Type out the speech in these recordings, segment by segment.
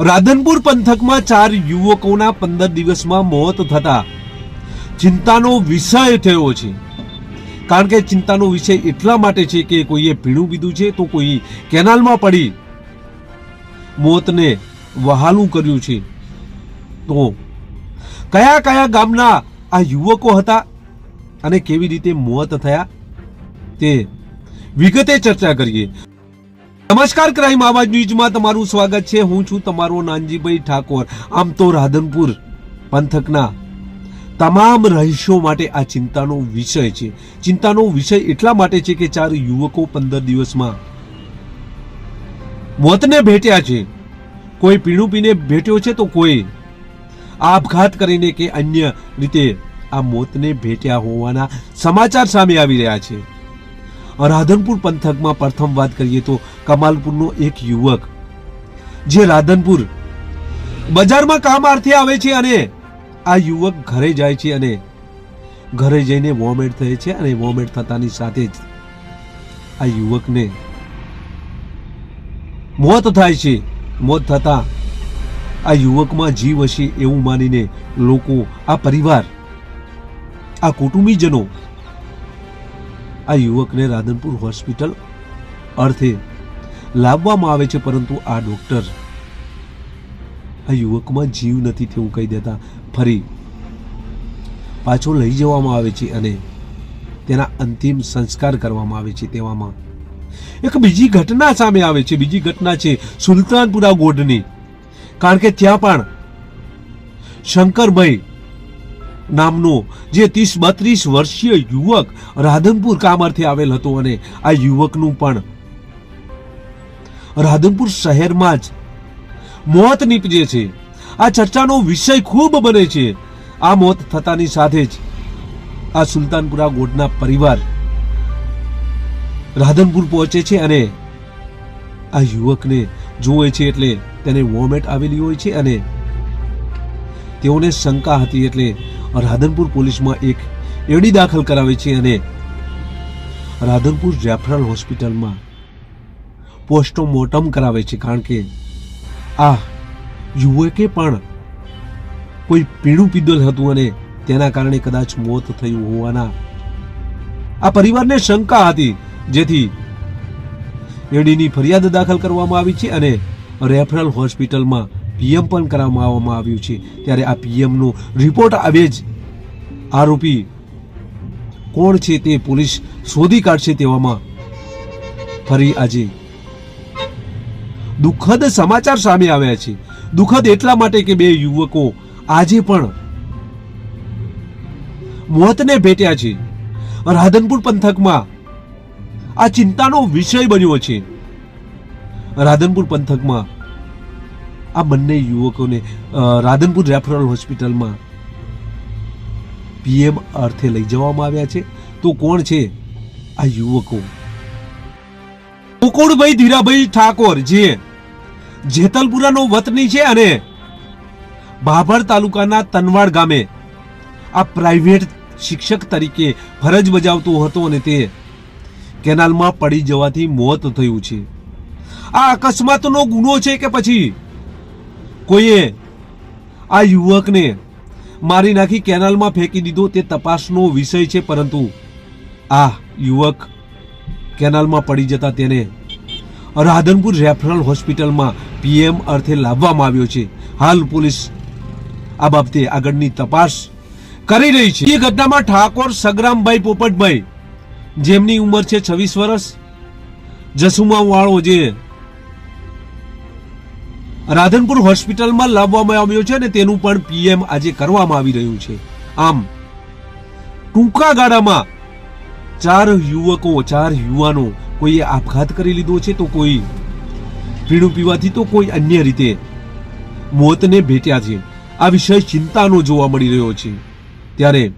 રાધનપુર પંથકમાં ચાર યુવકોના પંદર દિવસમાં મોત થતા ચિંતાનો વિષય થયો છે. કારણ કે ચિંતાનો વિષય એટલા માટે છે કે કોઈએ પીણું પીધું છે તો કોઈ કેનાલમાં પડી મોતને વહાલું કર્યું છે. તો કયા કયા ગામના આ યુવકો હતા અને કેવી રીતે મોત થયા તે વિગતે ચર્ચા કરીએ. નમસ્કાર, ક્રાઇમ આવાજ ન્યૂઝમાં તમારું સ્વાગત છે. હું છું તમારો નાનજીભાઈ ઠાકોર. આમ તો રાધનપુર પંથકના તમામ રહીશો માટે આ ચિંતાનો વિષય છે. ચિંતાનો વિષય એટલા માટે છે કે ચાર યુવકો પંદર દિવસમાં મોતને ભેટ્યા છે. કોઈ પીણું પીને ભેટ્યો છે તો કોઈ આપઘાત કરીને કે અન્ય રીતે આ મોતને ભેટ્યા હોવાના સમાચાર સામે આવી રહ્યા છે. રાધનપુર પંથકમાં પ્રથમ વાત કરીએ તો કમાલપુરનો એક યુવક, જે રાધનપુર બજારમાં કામ અર્થે આવે છે અને આ યુવક ઘરે જાય છે અને ઘરે જઈને વોમેટ થાય છે અને વોમેટ થતાની સાથે જ આ યુવકને મોત થાય છે. મોત થતા આ યુવકમાં જીવ હશે એવું માનીને લોકો, આ પરિવાર, આ કુટુંબીજનો આ યુવકને રાધનપુર હોસ્પિટલ અર્થે લાવવામાં આવે છે, પરંતુ આ ડોક્ટર આ યુવકમાં જીવ નથી તેવું કહી દેતા. ફરી પાછો લઈ જવામાં આવે છે અને તેના અંતિમ સંસ્કાર કરવામાં આવે છે તેવામાં. એક બીજી ઘટના સામે આવે છે, બીજી ઘટના છે સુલતાનપુરા ગોઢની કારણ કે ત્યાં પણ શંકરભાઈ નામનો, જે ત્રીસ બત્રીસ વર્ષીય યુવક રાધનપુર કામરથી આવેલ હતો અને આ યુવકનું પણ રાધનપુર શહેરમાં જ મોત નીપજે છે. આ ચર્ચાનો વિષય ખૂબ બને છે. આ મોત થતાની સાથે જ આ સુલતાનપુરા ગોડના પરિવાર રાધનપુર પહોંચે છે અને આ યુવકને જોવે છે એટલે તેને વોમેટ આવેલી હોય છે અને તેઓને શંકા હતી એટલે રાધનપુર પોલીસમાં એક એડી દાખલ કરાવે છે અને રાધનપુર રેફરલ હોસ્પિટલમાં પોસ્ટમોર્ટમ કરાવે છે. કારણ કે આ યુવકે પણ કોઈ પીણું પીધેલ હતું અને તેના કારણે કદાચ મોત થયું હોવાના આ પરિવારને શંકા હતી. જેથી એડીની ફરિયાદ દાખલ કરવામાં આવી છે અને રેફરલ હોસ્પિટલમાં પીએમ પણ કરાવવામાં આવ્યું છે. ત્યારે આ પીએમનો રિપોર્ટ આવે જ આરોપી કોણ છે તે પોલીસ શોધી કાઢશે તેવામાં ફરી આજે દુઃખદ સમાચાર સામે આવ્યા છે. દુઃખદ એટલા માટે કે બે યુવકો આજે પણ મોતને ભેટ્યા છે. રાધનપુર પંથકમાં આ ચિંતાનો વિષય બન્યો છે. રાધનપુર પંથકમાં આ બંને યુવકોને રાધનપુર રેફરલ હોસ્પિટલમાં પીએમ અર્થે લઈ જવામાં આવ્યા છે. તો કોણ છે આ યુવકો? મુકુળભાઈ ધીરાભાઈ ઠાકોર, જે જેતલપુરાનો વતની છે અને ભાભર તાલુકાના તનવાડ ગામે આ પ્રાઇવેટ શિક્ષક તરીકે ફરજ બજાવતો હતો અને તે કેનાલમાં પડી જવાથી મોત થયું છે. આ અકસ્માતનો ગુનો છે કે પછી કોઈએ આ યુવકને મારી નાખી કેનાલમાં ફેંકી દીધો તે તપાસનો વિષય છે, પરંતુ આ યુવક કેનાલમાં પડી જતા તેને રાધનપુર રેફરલ હોસ્પિટલમાં પીએમ અર્થે લાવવામાં આવ્યો છે. હાલ પોલીસ આ બાબતે આગળની તપાસ કરી રહી છે. એ ઘટનામાં ઠાકોર સગરામભાઈ પોપટભાઈ, જેમની ઉંમર છે છવ્વીસ વર્ષ, જસુમા જે રાધનપુર હોસ્પિટલમાં લાવવામાં આવ્યો છે અને તેનું પણ પીએમ આજે કરવામાં આવી રહ્યું છે. આમ, ટૂંકા ગાળામાં ચાર યુવકો, ચાર યુવાનો કોઈએ આપઘાત કરી લીધો છે તો કોઈ પીણું પીવાથી તો કોઈ અન્ય રીતે મોતને ભેટ્યા છે. આ વિષય ચિંતાનો જોવા મળી રહ્યો છે. ત્યારે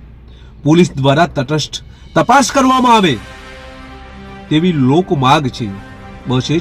પોલીસ દ્વારા તટસ્થ તપાસ કરવામાં આવે તેવી લોક માગ છે. બસ જ